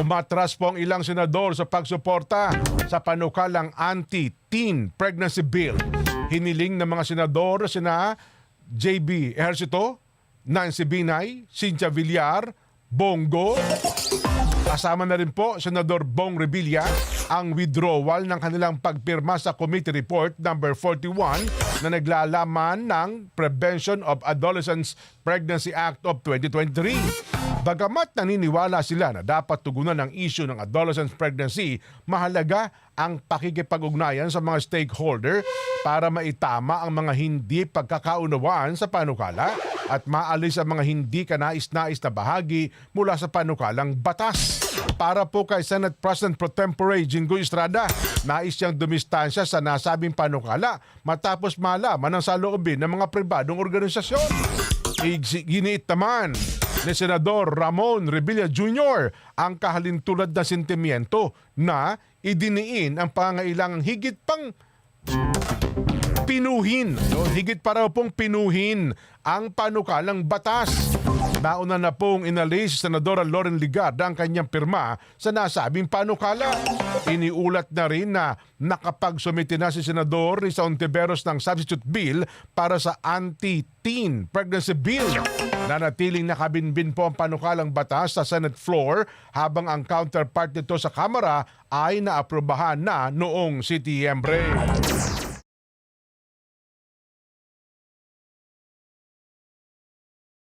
Umatras po ang ilang senador sa pagsuporta sa panukalang anti-teen pregnancy bill. Hiniling ng mga senador sina JB Ejercito, Nancy Binay, Cynthia Villar, Bongo, Kasama na rin po Senador Bong Revilla ang withdrawal ng kanilang pagpirma sa Committee Report number 41 na naglalaman ng Prevention of Adolescents Pregnancy Act of 2023. Bagamat naniniwala sila na dapat tugunan ang issue ng adolescent pregnancy, mahalaga ang pakikipag-ugnayan sa mga stakeholder para maitama ang mga hindi pagkakaunawaan sa panukala at maalis ang mga hindi kanais-nais na bahagi mula sa panukalang batas. Para po kay Senate President Pro Tempore Jinggoy Estrada, nais siyang dumistansya sa nasabing panukala matapos malaman ang saloobin ng mga pribadong organisasyon. Ig- Giniit naman ni Senador Ramon Revilla Jr. ang kahalintulad na sentimiento na idiniin ang pangailangang higit pang pinuhin, no? higit para pong pinuhin ang panukalang batas. Nauna na pong inalis si Senadora Lauren Ligarda ang kanyang pirma sa nasabing panukala. Iniulat na rin na nakapagsumiti na si Senador Risa Ontiveros ng substitute bill para sa anti-teen pregnancy bill. Nanatiling nakabinbin po ang panukalang batas sa Senate floor habang ang counterpart nito sa Kamara ay naaprubahan na noong Setyembre.